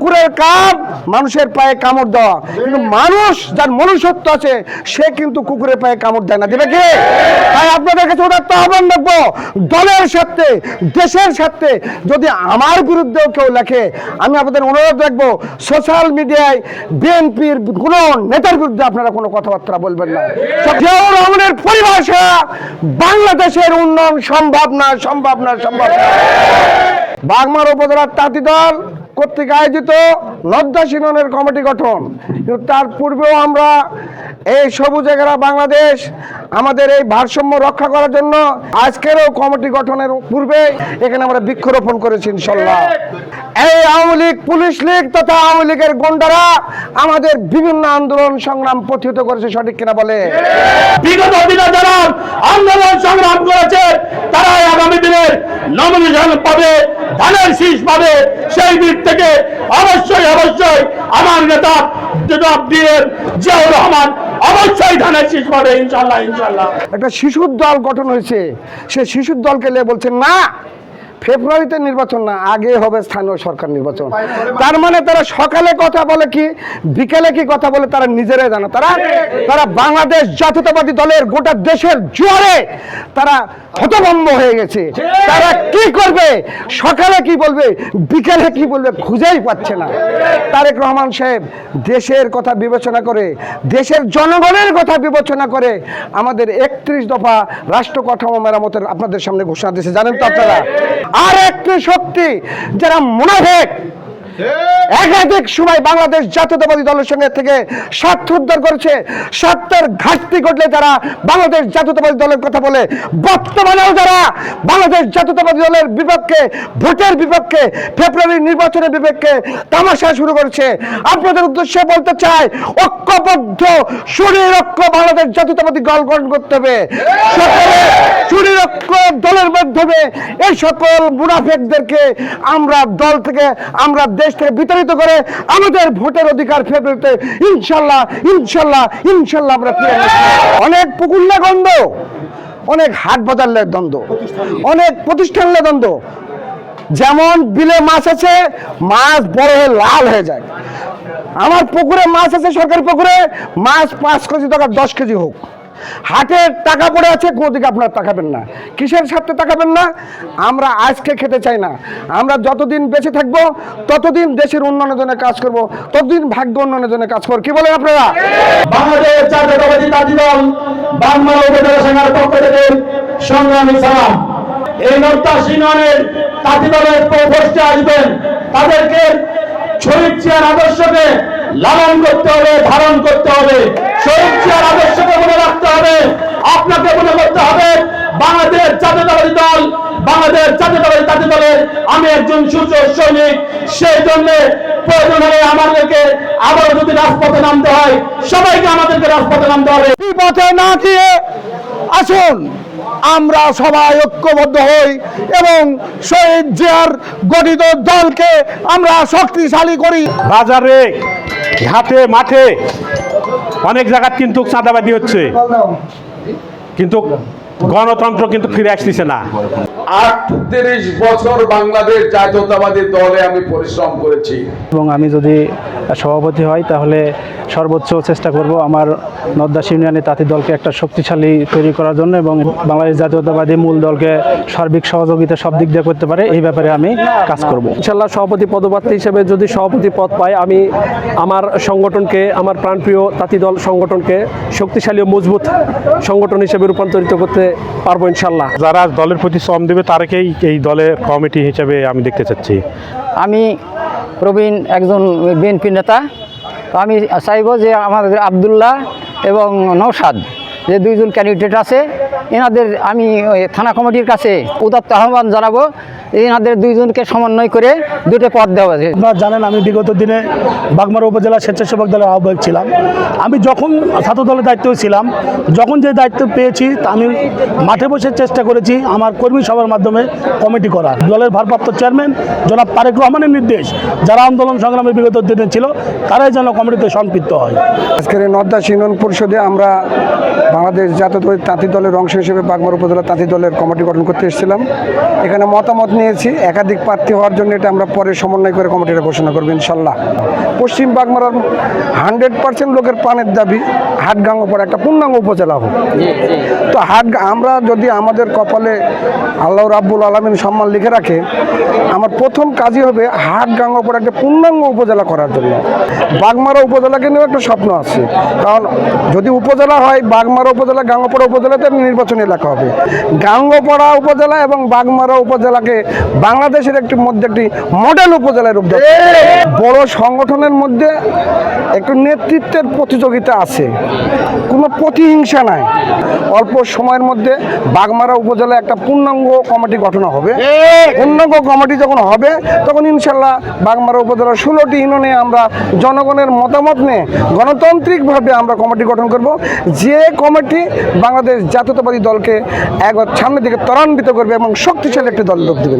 কুকুরের কাপ মানুষের পায়ে কামড় দেওয়া। কিন্তু মানুষ যার মনুষ্যত্ব আছে, সে কিন্তু কুকুরের পায়ে কামড় দেয় না। দেবে কি? তাই আপনাদের কাছে ওদের তো আহ্বান রাখব। দলের সাথে দেশের সাথে যদি আমার বিরুদ্ধেও কেউ লেখে, আমি আপনাদের অনুরোধ রাখব, সোশ্যাল মিডিয়ায় বিএনপির কোনো নেতার বিরুদ্ধে আপনারা কোনো কথাবার্তা বলবেন না। জিয়াউর রহমানের পরিভাষা, বাংলাদেশের উন্নয়ন সম্ভব না সম্ভব না সম্ভব না। বাগমার উপজেলার তাঁতি দল কর্তৃক আয়োজিত লজ্জা সিননের কমিটি গঠন। কিন্তু তার পূর্বেও আমরা এই সবুজ এগারা বাংলাদেশ আমাদের এই ভারসাম্য রক্ষা করার জন্য আজকেরও কমিটি গঠনের পূর্বে এখানে আমরা বৃক্ষরোপণ করেছি ইনশাল্লাহ এই আওয়ামী লীগ, পুলিশ লীগ তথা আওয়ামী লীগের গুন্ডারা আমাদের বিভিন্ন আন্দোলন সংগ্রাম প্রতিহত করেছে, সঠিক কিনা বলে? বিগত দিনে যারা আন্দোলন সংগ্রাম করেছে, তারাই আগামী দিনের নমিনেশন পাবে, ধানের শীষ পাবে, সেই দিক থেকে অবশ্যই অবশ্যই আমার নেতা রহমান, অবশ্যই ধানের ইনশাল্লাহ ইনশাল্লাহ একটা শিশুর দল গঠন হয়েছে, সে শিশুর দলকে বলছেন না ফেব্রুয়ারিতে নির্বাচন না, আগে হবে স্থানীয় সরকার নির্বাচন। তার মানে তারা সকালে কথা বলে কি, বিকেলে কি কথা বলে তারা নিজেরাই জানে। তারা তারা বাংলাদেশ জাতীয়তাবাদী দলের গোটা দেশের জোয়ারে তারা হতভম্ব হয়ে গেছে। তারা কি করবে, সকালে কি বলবে, বিকেলে কি বলবে খুঁজেই পাচ্ছে না। তারেক রহমান সাহেব দেশের কথা বিবেচনা করে, দেশের জনগণের কথা বিবেচনা করে আমাদের একত্রিশ দফা রাষ্ট্র কাঠামো মেরামতের আপনাদের সামনে ঘোষণা দিয়েছে। জানেন তো আপনারা? আর একটি শক্তি যারা মুনাফেক একাধিক সময় বাংলাদেশ জাতীয়তাবাদী দলের সঙ্গে থেকে স্বার্থ উদ্ধার করেছে। স্বার্থের ঘাটতি ঘটলে যারা বাংলাদেশ জাতীয়তাবাদী দলের কথা বলে, বর্তমানেও যারা বাংলাদেশ জাতীয়তাবাদী দলের বিপক্ষে, ভোটের বিপক্ষে, ফেব্রুয়ারি নির্বাচনের বিপক্ষে তামাশা শুরু করেছে। আপনাদের উদ্দেশ্যে বলতে চাই, ঐক্যবদ্ধ, সুনিরক্ষ বাংলাদেশ জাতীয়তাবাদী দল গঠন করতে হবে। সুনিরক্ষ দলের মাধ্যমে এই সকল মুনাফেকদেরকে আমরা দল থেকে আমরা দেশ থেকে বিতাড়িত করে আমাদের ভোটের অধিকার ফেব্রুয়ারিতে ইনশাল্লাহ ইনশাল্লাহ ইনশাল্লাহ আমরা ফিরে। অনেক পুকুরলে গন্ধ, অনেক হাট বাজারলে দ্বন্দ্ব, অনেক প্রতিষ্ঠানলে দ্বন্দ্ব। যেমন বিলে মাছ আছে, মাছ বড় হয়ে লাল হয়ে যায়। আমার পুকুরে মাছ আছে, সরকারি পুকুরে, মাছ পাঁচ কেজি টাকা দশ কেজি হোক। হাটের টাকা পড়ে আছে কোনো দিকে আপনারা তাকাবেন না। কিসের স্বার্থে তাকাবেন না? আমরা আজকে খেতে চাই না। আমরা যতদিন বেঁচে থাকব, ততদিন দেশের উন্নয়নের জন্য কাজ করব, ততদিন ভাগ্য উন্নয়নের জন্য কাজ করব। কি বলেন আপনারা? এই নর্তা আসবেন। তাদেরকে শহীদ চেয়ার আদর্শকে লালন করতে হবে, ধারণ করতে হবে। শহীদ চেয়ার আদর্শকে মনে রাখতে হবে আপনাকে মনে করতে হবে বাংলাদেশ জাতীয়তাবাদী দল বাংলাদেশ জাতীয়তাবাদী তাঁতি দলের আমি একজন সূর্য সৈনিক। সেই জন্য প্রয়োজন হলে আমাদেরকে আবারও যদি রাজপথে নামতে হয় সবাইকে আমাদেরকে রাজপথে নামতে হবে। পথে না দিয়ে আসুন আমরা সবাই ঐক্যবদ্ধ হই এবং শহীদ জিয়ার গঠিত দলকে আমরা শক্তিশালী করি। বাজারে ঘাটে মাঠে অনেক জায়গায় কিন্তু চাঁদাবাদি হচ্ছে। কিন্তু গণতন্ত্র কিন্তু ফিরে আসতেছে না। আটত্রিশ বছর বাংলাদেশ জাতীয়তাবাদী দলে আমি পরিশ্রম করেছি। এবং আমি যদি সভাপতি হই তাহলে সর্বোচ্চ চেষ্টা করব আমার নদ্দাস ইউনিয়নে তাঁতি দলকে একটা শক্তিশালী তৈরি করার জন্য এবং বাংলাদেশ জাতীয়তাবাদী মূল দলকে সার্বিক সহযোগিতা সব দিক দিয়ে করতে পারে এই ব্যাপারে আমি কাজ করব। ইনশাল্লাহ সভাপতি পদপ্রার্থী হিসেবে যদি সভাপতি পদ পাই আমি আমার সংগঠনকে আমার প্রাণপ্রিয় তাঁতি দল সংগঠনকে শক্তিশালী ও মজবুত সংগঠন হিসেবে রূপান্তরিত করতে পারব ইনশাল্লাহ যারা দলের প্রতি শ্রম দেবে তারাকেই এই দলে কমিটি হিসেবে আমি দেখতে চাচ্ছি। আমি প্রবীণ একজন বিএনপি নেতা। তো আমি চাইব যে আমাদের আবদুল্লাহ এবং নৌসাদ যে দুইজন ক্যান্ডিডেট আছে এনাদের আমি ওই থানা কমিটির কাছে উদাত্ত আহ্বান জানাব এনাদের দুইজনকে সমন্বয় করে দুটো পদ দেওয়া আছে আপনারা জানেন আমি বিগত দিনে বাগমারা উপজেলা স্বেচ্ছাসেবক দলের আহ্বায়ক ছিলাম। আমি যখন ছাত্র দলের দায়িত্ব ছিলাম যখন যে দায়িত্ব পেয়েছি তা আমি মাঠে বসে চেষ্টা করেছি আমার কর্মী সভার মাধ্যমে কমিটি করার। দলের ভারপ্রাপ্ত চেয়ারম্যান জনাব তারেক রহমানের নির্দেশ যারা আন্দোলন সংগ্রামে বিগত দিনে ছিল তারাই যেন কমিটিতে সম্পৃক্ত হয়। আজকের নর্দা ইউনিয়ন পরিষদে আমরা বাংলাদেশ জাতীয় তাঁতি দলের অংশ হিসেবে বাগমার উপজেলা তাঁতি দলের কমিটি গঠন করতে এসেছিলাম। এখানে মতামত নিয়েছি একাধিক প্রার্থী হওয়ার জন্য এটা আমরা পরে সমন্বয় করে কমিটিটা ঘোষণা করব ইনশাল্লাহ। পশ্চিম বাগমারার হান্ড্রেড পার্সেন্ট লোকের প্রাণের দাবি হাটগাঙ্গ পর একটা পূর্ণাঙ্গ উপজেলা হোক। তো হাট আমরা যদি আমাদের কপালে আল্লাহ রাব্বুল আলমিন সম্মান লিখে রাখে আমার প্রথম কাজই হবে হাট গাঙ্গপর একটা পূর্ণাঙ্গ উপজেলা করার জন্য। বাগমারা উপজেলাকে নিয়েও একটা স্বপ্ন আছে। কারণ যদি উপজেলা হয় বাগমারা উপজেলা গাঙ্গপাড়া উপজেলাতে নির্বাচনী এলাকা হবে। গাঙ্গপাড়া উপজেলা এবং বাগমারা উপজেলাকে বাংলাদেশের একটি মধ্যে একটি মডেল উপজেলার রূপ। বড় সংগঠনের মধ্যে একটু নেতৃত্বের প্রতিযোগিতা আছে। কোনো প্রতিহিংসা নাই। অল্প সময়ের মধ্যে বাগমারা উপজেলা একটা পূর্ণাঙ্গ কমিটি গঠন হবে। পূর্ণাঙ্গ কমিটি যখন হবে, তখন ইনশাল্লাহ বাগমারা উপজেলার ষোলোটি ইউনিয়নে আমরা জনগণের মতামত নিয়ে গণতান্ত্রিকভাবে আমরা কমিটি গঠন করব। যে কমিটি বাংলাদেশ জাতীয়তাবাদী জাতীয়তাবাদী দলকে এক সামনের দিকে ত্বরান্বিত করবে এবং শক্তিশালী একটি দল লোক দেবে